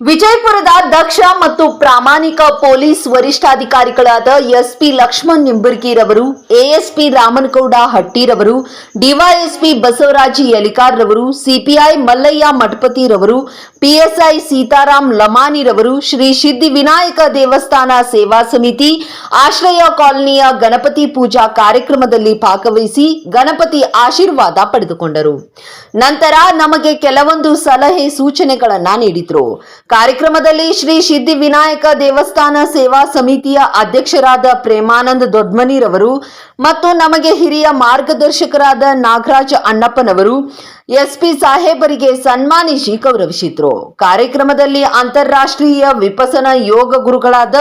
ವಿಜಯಪುರದ ದಕ್ಷ ಮತ್ತು ಪ್ರಾಮಾಣಿಕ ಪೊಲೀಸ್ ವರಿಷ್ಠಾಧಿಕಾರಿಗಳಾದ ಎಸ್ಪಿ ಲಕ್ಷ್ಮಣ್ ನಿಂಬರ್ಗಿರವರು ಎಎಸ್ಪಿ ರಾಮನಗೌಡ ಹಟ್ಟಿರವರು ಡಿವೈಎಸ್ಪಿ ಬಸವರಾಜ್ ಯಲಿಕಾರ್ ರವರು ಸಿಪಿಐ ಮಲ್ಲಯ್ಯ ಮಠಪತಿರವರು ಪಿಎಸ್ಐ ಸೀತಾರಾಮ್ ಲಮಾನಿರವರು ಶ್ರೀ ಸಿದ್ಧಿ ವಿನಾಯಕ ದೇವಸ್ಥಾನ ಸೇವಾ ಸಮಿತಿ, ಆಶ್ರಯ ಕಾಲನಿಯ ಗಣಪತಿ ಪೂಜಾ ಕಾರ್ಯಕ್ರಮದಲ್ಲಿ ಭಾಗವಹಿಸಿ ಗಣಪತಿ ಆಶೀರ್ವಾದ ಪಡೆದುಕೊಂಡರು. ನಂತರ ನಮಗೆ ಕೆಲವೊಂದು ಸಲಹೆ ಸೂಚನೆಗಳನ್ನ ನೀಡಿದ್ರು. ಕಾರ್ಯಕ್ರಮದಲ್ಲಿ ಶ್ರೀ ಸಿದ್ಧಿ ವಿನಾಯಕ ದೇವಸ್ಥಾನ ಸೇವಾ ಸಮಿತಿಯ ಅಧ್ಯಕ್ಷರಾದ ಪ್ರೇಮಾನಂದ ದೊಡ್ಮನಿರವರು ಮತ್ತು ನಮಗೆ ಹಿರಿಯ ಮಾರ್ಗದರ್ಶಕರಾದ ನಾಗರಾಜ್ ಅಣ್ಣಪ್ಪನವರು, ಎಸ್ಪಿ ಸಾಹೇಬರಿಗೆ ಸನ್ಮಾನಿಸಿ ಗೌರವಿಸಿದ್ರು. ಕಾರ್ಯಕ್ರಮದಲ್ಲಿ ಅಂತಾರಾಷ್ಟ್ರೀಯ ವಿಪಸನ ಯೋಗ ಗುರುಗಳಾದ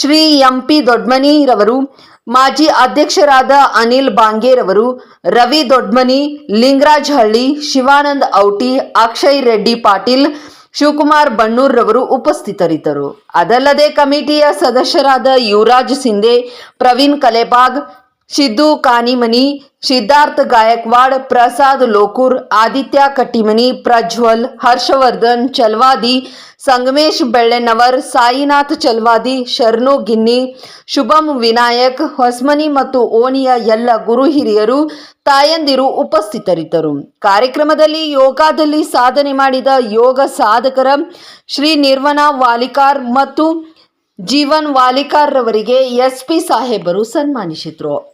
ಶ್ರೀ ಎಂಪಿ ದೊಡ್ಮನಿರವರು, ಮಾಜಿ ಅಧ್ಯಕ್ಷರಾದ ಅನಿಲ್ ಬಾಂಗೇರವರು, ರವಿ ದೊಡ್ಮನಿ, ಲಿಂಗರಾಜ್ ಹಳ್ಳಿ, ಶಿವಾನಂದ್ ಔಟಿ, ಅಕ್ಷಯ್ ರೆಡ್ಡಿ ಪಾಟೀಲ್ ಶಿವಕುಮಾರ್ ಬಣ್ಣೂರ್ರವರು ಉಪಸ್ಥಿತರಿದ್ದರು. ಅದಲ್ಲದೆ ಕಮಿಟಿಯ ಸದಸ್ಯರಾದ ಯುವರಾಜ್ ಸಿಂಧೆ ಪ್ರವೀಣ್ ಕಲೆಬಾಗ್ ಸಿದ್ದು ಕಾನಿಮನಿ, ಸಿದ್ಧಾರ್ಥ ಗಾಯಕ್ವಾಡ್ ಪ್ರಸಾದ್ ಲೋಕೂರ್, ಆದಿತ್ಯ ಕಟ್ಟಿಮನಿ, ಪ್ರಜ್ವಲ್, ಹರ್ಷವರ್ಧನ್, ಚಲ್ವಾದಿ, ಸಂಗಮೇಶ್ ಬೆಳ್ಳೆನವರ್ ಸಾಯಿನಾಥ್ ಚಲ್ವಾದಿ, ಶರ್ನು ಗಿನ್ನಿ, ಶುಭಂ ವಿನಾಯಕ್, ಹೊಸ್ಮನಿ ಮತ್ತು ಓಣಿಯ ಎಲ್ಲ ಗುರು ಹಿರಿಯರು, ತಾಯಂದಿರು ಉಪಸ್ಥಿತರಿದ್ದರು. ಕಾರ್ಯಕ್ರಮದಲ್ಲಿ ಯೋಗದಲ್ಲಿ ಸಾಧನೆ ಮಾಡಿದ ಯೋಗ ಸಾಧಕರ ಶ್ರೀ ನಿರ್ವನಾ ವಾಲಿಕಾರ್ ಮತ್ತು ಜೀವನ್ ವಾಲಿಕಾರ್ರವರಿಗೆ ಎಸ್ ಎಸ್ಪಿ ಸಾಹೇಬರು ಸನ್ಮಾನಿಸಿದ್ರು.